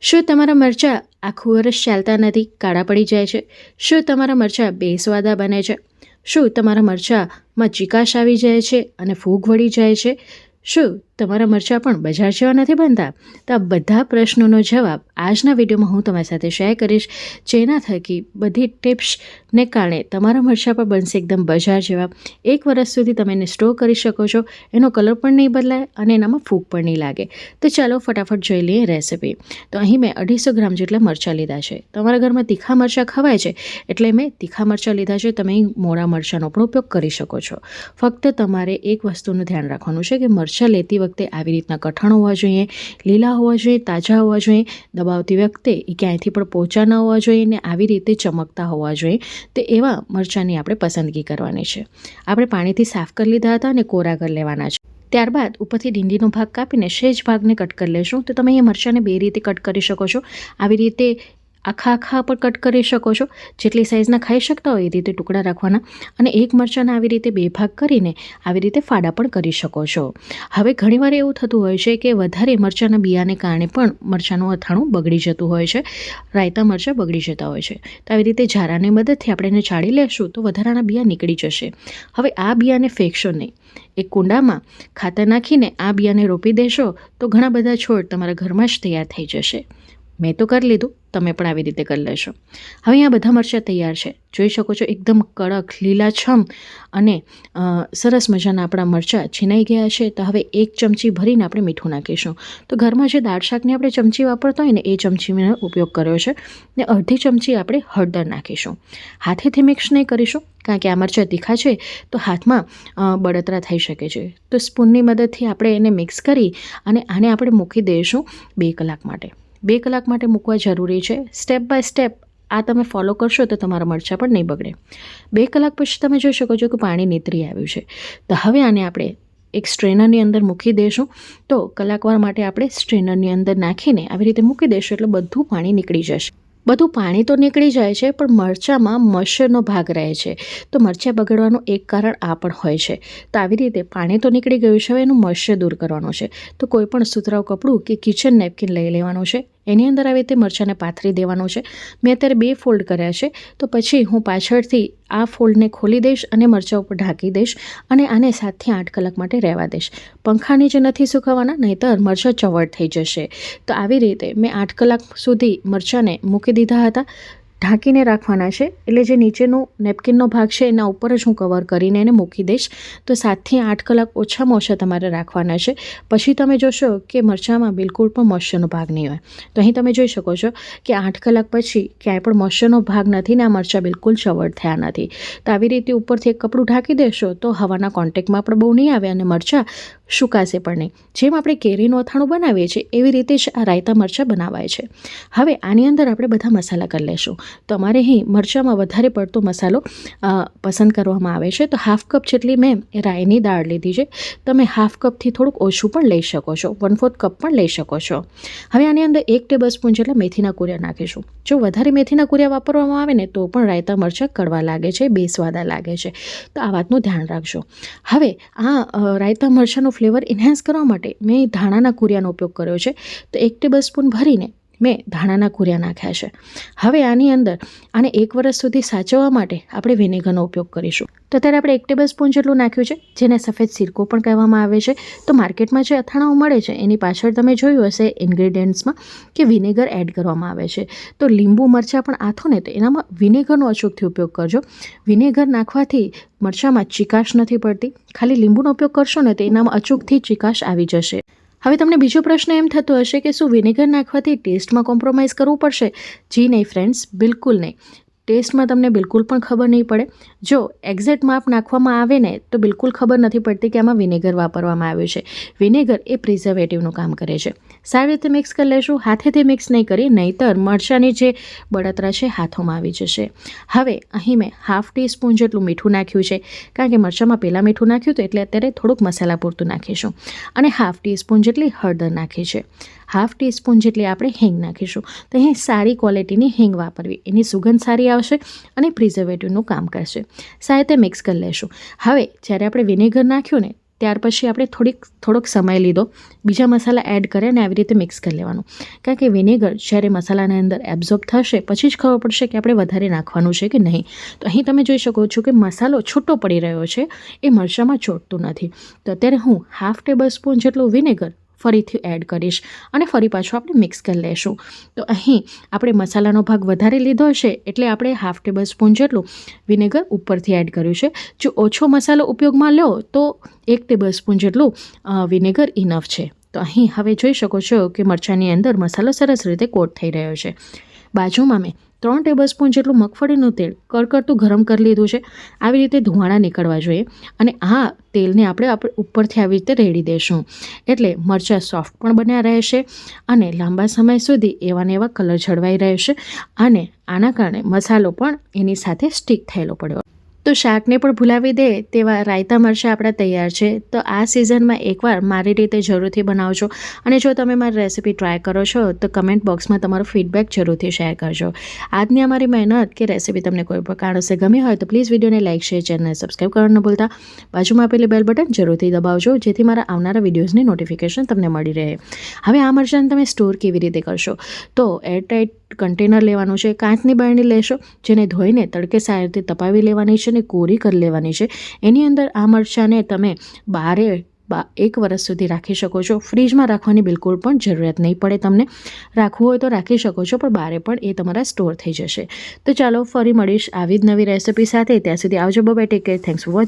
શું તમારા મરચાં આખું વર્ષ ચાલતા નથી, કાળા પડી જાય છે? શું તમારા મરચાં બેસ્વાદા બને છે? શું તમારા મરચાંમાં ચિકાશ આવી જાય છે અને ફૂગ વળી જાય છે? શું તમારા મરચાં પણ બજાર જેવા નથી બનતા? તો આ બધા પ્રશ્નોનો જવાબ આજના વિડીયોમાં હું તમારી સાથે શેર કરીશ. જેના થકી બધી ટિપ્સને કારણે તમારા મરચાં પણ બનશે એકદમ બજાર જેવા. એક વર્ષ સુધી તમે એને સ્ટોર કરી શકો છો. એનો કલર પણ નહીં બદલાય અને એનામાં ફૂગ પણ નહીં લાગે. તો ચાલો ફટાફટ જોઈ લઈએ રેસિપી તો અહીં મેં અઢીસો ગ્રામ જેટલા મરચાં લીધા છે. તમારા ઘરમાં તીખા મરચાં ખવાય છે? એટલે મેં તીખા મરચાં લીધા છે. તમે મોડા મરચાંનો પણ ઉપયોગ કરી શકો છો. ફક્ત તમારે એક વસ્તુનું ધ્યાન રાખવાનું છે કે મરચાં લેતી વખતે આવી રીતના કઠણ હોવા જોઈએ, લીલા હોવા જોઈએ, તાજા હોવા જોઈએ, દબાવતી વખતે એ ક્યાંયથી પણ પોચા ન હોવા જોઈએ ને આવી રીતે ચમકતા હોવા જોઈએ. તે એવા મરચાંની આપણે પસંદગી કરવાની છે. આપણે પાણીથી સાફ કરી લીધા હતા અને કોરા કરી લેવાના છે. ત્યારબાદ ઉપરથી ડીંડીનો ભાગ કાપીને શેજ ભાગને કટ કરી લેશું. તો તમે એ મરચાંને બે રીતે કટ કરી શકો છો. આવી રીતે આખા આખા પણ કટ કરી શકો છો. જેટલી સાઇઝના ખાઈ શકતા હોય એ રીતે ટુકડા રાખવાના અને એક મરચાંના આવી રીતે બે ભાગ કરીને આવી રીતે ફાડા પણ કરી શકો છો. હવે ઘણીવાર એવું થતું હોય છે કે વધારે મરચાંના બિયાને કારણે પણ મરચાંનું અથાણું બગડી જતું હોય છે, રાયતા મરચાં બગડી જતા હોય છે. તો આવી રીતે ઝારાની મદદથી આપણે એને ચાળી લેશું તો વધારાના બિયા નીકળી જશે. હવે આ બિયાને ફેંકશો નહીં. એક કુંડામાં ખાતર નાખીને આ બિયાને રોપી દેશો તો ઘણા બધા છોડ તમારા ઘરમાં જ તૈયાર થઈ જશે. મેં તો કરી લીધું, તમે પણ આવી રીતે કરી લેશો. હવે અહીંયા બધા મરચાં તૈયાર છે. જોઈ શકો છો, એકદમ કડક, લીલાછમ અને સરસ મજાના આપણા મરચાં છીનાઈ ગયા છે. તો હવે એક ચમચી ભરીને આપણે મીઠું નાખીશું. તો ઘરમાં જે દાળ શાકની આપણે ચમચી વાપરતા હોય ને, એ ચમચીનો ઉપયોગ કર્યો છે. ને અડધી ચમચી આપણે હળદર નાખીશું. હાથેથી મિક્સ નહીં કરીશું, કારણ કે આ મરચાં તીખા છે, તો હાથમાં બળતરા થઈ શકે છે. તો સ્પૂનની મદદથી આપણે એને મિક્સ કરી અને આને આપણે મૂકી દઈશું બે કલાક માટે. બે કલાક માટે મૂકવા જરૂરી છે. સ્ટેપ બાય સ્ટેપ આ તમે ફોલો કરશો તો તમારા મરચાં પણ નહીં બગડે. બે કલાક પછી તમે જોઈ શકો છો કે પાણી નીતરી આવ્યું છે. તો હવે આને આપણે એક સ્ટ્રેનરની અંદર મૂકી દઈશું તો કલાકવાર માટે આપણે સ્ટ્રેનરની અંદર નાખીને આવી રીતે મૂકી દઈશું એટલે બધું પાણી નીકળી જશે. બધું પાણી તો નીકળી જાય છે, પણ મરચાંમાં મચ્છરનો ભાગ રહે છે. તો મરચાં બગડવાનું એક કારણ આ પણ હોય છે. તો આવી રીતે પાણી તો નીકળી ગયું છે, હવે એનું મચ્છર દૂર કરવાનું છે. તો કોઈ પણ સુતરાવ કપડું કે કિચન નેપકિન લઈ લેવાનું છે. એની અંદર આવી રીતે મરચાંને પાથરી દેવાનું છે. મેં અત્યારે બે ફોલ્ડ કર્યા છે. તો પછી હું પાછળથી આ ફોલ્ડને ખોલી દઈશ અને મરચાં ઉપર ઢાંકી દઈશ અને આને સાતથી આઠ કલાક માટે રહેવા દઈશ. પંખા નીચે નથી સુકાવવાના, નહીંતર મરચાં ચવડ થઈ જશે. તો આવી રીતે મેં આઠ કલાક સુધી મરચાંને મૂકી દીધા હતા. ઢાંકીને રાખવાના છે. એટલે જે નીચેનો નેપકિનનો ભાગ છે, એના ઉપર જ હું કવર કરીને એને મૂકી દઈશ. તો સાતથી આઠ કલાક ઓછામાં ઓછા તમારે રાખવાના છે. પછી તમે જોશો કે મરચાંમાં બિલકુલ પણ મોઇશ્ચરનો ભાગ નહીં હોય. તો અહીં તમે જોઈ શકો છો કે આઠ કલાક પછી ક્યાંય પણ મોઇશ્ચરનો ભાગ નથી ને આ મરચાં બિલકુલ ચવડ થયા નથી. તો આવી રીતે ઉપરથી એક કપડું ઢાંકી દેશો તો હવાના કોન્ટેક્ટમાં પણ બહુ નહીં આવે અને મરચાં સુકાશે પણ નહીં. જેમ આપણે કેરીનું અથાણું બનાવીએ છીએ, એવી રીતે જ આ રાયતા મરચાં બનાવાય છે. હવે આની અંદર આપણે બધા મસાલા કરી લેશું. તમારે અહીં મરચાંમાં વધારે પડતો મસાલો પસંદ કરવામાં આવે છે. તો હાફ કપ જેટલી મેં રાયની દાળ લીધી છે. તમે હાફ કપથી થોડુંક ઓછું પણ લઈ શકો છો. વન ફોર્થ કપ પણ લઈ શકો છો. હવે આની અંદર એક ટેબલ સ્પૂન જેટલા મેથીના કુરિયા નાખીશું. જો વધારે મેથીના કુરિયા વાપરવામાં આવે ને, તો પણ રાયતા મરચાં કડવા લાગે છે, બેસવાદા લાગે છે. તો આ વાતનું ધ્યાન રાખજો. હવે આ રાયતા મરચાંનું ફ્લેવર ઇન્હેન્સ કરવા માટે મેં ધાણાના કુરિયાનો ઉપયોગ કર્યો છે. તો એક ટેબલ સ્પૂન ભરીને મેં ધાણાના કુરિયા નાખ્યા છે. હવે આની અંદર આને એક વર્ષ સુધી સાચવવા માટે આપણે વિનેગરનો ઉપયોગ કરીશું. તો અત્યારે આપણે એક ટેબલ સ્પૂન જેટલું નાખ્યું છે, જેને સફેદ સિરકો પણ કહેવામાં આવે છે. તો માર્કેટમાં જે અથાણાઓ મળે છે, એની પાછળ તમે જોયું હશે ઇન્ગ્રેડિયન્ટ્સમાં કે વિનેગર એડ કરવામાં આવે છે. તો લીંબુ, મરચાં પણ આથો ને, તો એનામાં વિનેગરનો અચૂકથી ઉપયોગ કરજો. વિનેગર નાખવાથી મરચાંમાં ચિકાશ નથી પડતી. ખાલી લીંબુનો ઉપયોગ કરશો ને, તો એનામાં અચૂકથી ચિકાશ આવી જશે. હવે તમને બીજો પ્રશ્ન એમ થતો હશે કે શું વિનેગર નાખવાથી ટેસ્ટમાં કોમ્પ્રોમાઇઝ કરવું પડશે? જી નહીં, ફ્રેન્ડ્સ, બિલકુલ નહીં. ટેસ્ટમાં તમને બિલકુલ પણ ખબર નહીં પડે. જો એક્ઝેક્ટ માપ નાખવામાં આવે ને, તો બિલકુલ ખબર નથી પડતી કે આમાં વિનેગર વાપરવામાં આવ્યું છે. વિનેગર એ પ્રિઝર્વેટિવનું કામ કરે છે. સારી રીતે મિક્સ કરી લેશું, હાથેથી મિક્સ નહીં કરી, નહીંતર મરચાંની જે બળતરા છે, હાથોમાં આવી જશે. હવે અહીં મેં હાફ ટી સ્પૂન જેટલું મીઠું નાખ્યું છે, કારણ કે મરચાંમાં પહેલાં મીઠું નાખ્યું હતું, એટલે અત્યારે થોડુંક મસાલા પૂરતું નાખીશું. અને હાફ ટી સ્પૂન જેટલી હળદર નાખી છે. હાફ ટીસ્પૂન જેટલી આપણે હિંગ નાખીશું. તો અહીં સારી ક્વોલિટીની હિંગ વાપરવી, એની સુગંધ સારી આવશે અને પ્રિઝર્વેટિવનું કામ કરશે. સારી રીતે મિક્સ કરી લેશું. હવે, જ્યારે આપણે વિનેગર નાખ્યું ને, ત્યાર પછી આપણે થોડીક, થોડોક સમય લીધો. બીજા મસાલા એડ કરે અને આવી રીતે મિક્સ કરી લેવાનું. કારણ કે વિનેગર જ્યારે મસાલાની અંદર એબ્ઝોર્બ થશે, પછી જ ખબર પડશે કે આપણે વધારે નાખવાનું છે કે નહીં. તો અહીં તમે જોઈ શકો છો કે મસાલો છૂટો પડી રહ્યો છે. એ મરચામાં ચોટતું નથી. તો અત્યારે હું હાફ ટેબલ સ્પૂન જેટલું વિનેગર ફરીથી એડ કરીશ અને ફરી પાછું આપણે મિક્સ કરી લેશું. તો અહીં આપણે મસાલાનો ભાગ વધારે લીધો છે એટલે આપણે હાફ ટેબલ સ્પૂન જેટલું વિનેગર ઉપરથી એડ કર્યું છે. જો ઓછો મસાલો ઉપયોગમાં લો તો એક ટેબલ સ્પૂન જેટલું વિનેગર ઇનફ છે. તો અહીં હવે જોઈ શકો છો કે મરચાંની અંદર મસાલો સરસ રીતે કોટ થઈ રહ્યો છે. બાજુમાં મેં ત્રણ ટેબલ સ્પૂન જેટલું મગફળીનું તેલ કડકડતું ગરમ કરી લીધું છે. આવી રીતે ધુવાણા નીકળવા જોઈએ અને આ તેલને આપણે આપણે ઉપરથી આવી રીતે રેડી દઈશું એટલે મરચાં સોફ્ટ પણ બન્યા રહેશે અને લાંબા સમય સુધી એવા ને એવા કલર જળવાઈ રહેશે અને આના કારણે મસાલો પણ એની સાથે સ્ટીક થયેલો પડ્યો. તો શાકને પણ ભૂલાવી દે તેવા રાયતા મરચાં આપણા તૈયાર છે. તો આ સિઝનમાં એકવાર મારી રીતે જરૂરથી બનાવજો અને જો તમે મારી રેસિપી ટ્રાય કરો છો, તો કમેન્ટ બોક્સમાં તમારો ફીડબેક જરૂરથી શેર કરજો. આજની અમારી મહેનત કે રેસિપી તમને કોઈ પણ કારણોસર ગમી હોય તો પ્લીઝ વિડીયોને લાઇક શેર ચેનલને સબસ્ક્રાઈબ કરવાનું ભૂલતા. બાજુમાં આપેલી બેલ બટન જરૂરથી દબાવજો, જેથી મારા આવનારા વિડીયોઝની નોટિફિકેશન તમને મળી રહે. હવે આ મરચાંને તમે સ્ટોર કેવી રીતે કરશો? તો એરટાઇટ કન્ટેનર લેવાનું છે, કાચની બારણી લેશો, જેને ધોઈને તડકે સારી રીતે તપાવી લેવાની છે અને કોરી કરી લેવાની છે. એની અંદર આ મરચાંને તમે બારે એક વર્ષ સુધી રાખી શકો છો. ફ્રીજમાં રાખવાની બિલકુલ પણ જરૂરિયાત નહીં પડે તમને. રાખવું હોય તો રાખી શકો છો, પણ બારે પણ એ તમારા સ્ટોર થઈ જશે. તો ચાલો ફરી મળીશ આવી જ નવી રેસિપી સાથે. ત્યાં સુધી આવજો bye take care. Thanks for